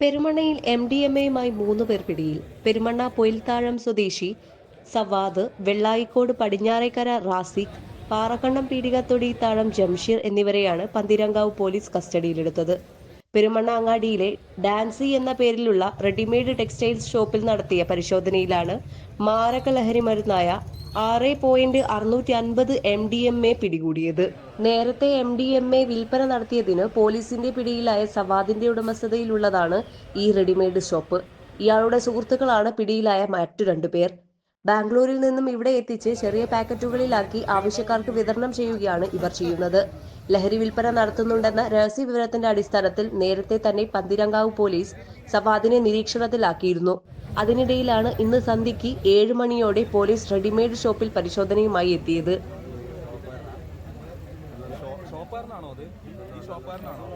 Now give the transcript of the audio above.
പെരുമണയിൽ M D M എയുമായി മൂന്ന് പേർ പിടിയിൽ. പെരുമണ്ണ പൊയിൽത്താഴം സ്വദേശി സവാദ് വെള്ളായിക്കോട് പടിഞ്ഞാറേക്കര റാസിഖ് പാറക്കണ്ണം പീടികത്തൊടി താഴം ജംഷീർ എന്നിവരെയാണ് പന്തിരങ്കാവ് പോലീസ് കസ്റ്റഡിയിലെടുത്തത്. പെരുമണ്ണ അങ്ങാടിയിലെ ഡാൻസി എന്ന പേരിലുള്ള റെഡിമെയ്ഡ് ടെക്സ്റ്റൈൽസ് ഷോപ്പിൽ നടത്തിയ പരിശോധനയിലാണ് മാരക ലഹരി മരുന്നായ ആറ് പോയിന്റ് അറുന്നൂറ്റി അൻപത് എം ഡി എം എ പിടികൂടിയത്. നേരത്തെ എം ഡി എം എ വിൽപ്പന നടത്തിയതിന് പോലീസിന്റെ പിടിയിലായ സവാദിന്റെ ഉടമസ്ഥതയിലുള്ളതാണ് ഈ റെഡിമെയ്ഡ് ഷോപ്പ് ഇയാളുടെ സുഹൃത്തുക്കളാണ് പിടിയിലായ മറ്റു രണ്ടുപേർ ബാംഗ്ലൂരിൽ നിന്നും ഇവിടെ എത്തിച്ച് ചെറിയ പാക്കറ്റുകളിലാക്കി ആവശ്യക്കാർക്ക് വിതരണം ചെയ്യുകയാണ് ഇവർ ചെയ്യുന്നത്. ലഹരി വിൽപ്പന നടത്തുന്നുണ്ടെന്ന രഹസ്യ വിവരത്തിന്റെ അടിസ്ഥാനത്തിൽ നേരത്തെ തന്നെ പന്തിരങ്കാവ് പോലീസ് സവാദിനെ നിരീക്ഷണത്തിലാക്കിയിരുന്നു. അതിനിടയിലാണ് ഇന്ന് സന്ധ്യയ്ക്ക് ഏഴ് മണിയോടെ പോലീസ് റെഡിമെയ്ഡ് ഷോപ്പിൽ പരിശോധനയുമായി എത്തിയത്. ഷോപ്പാരനാണോ അത്? ഈ ഷോപ്പാരനാണോ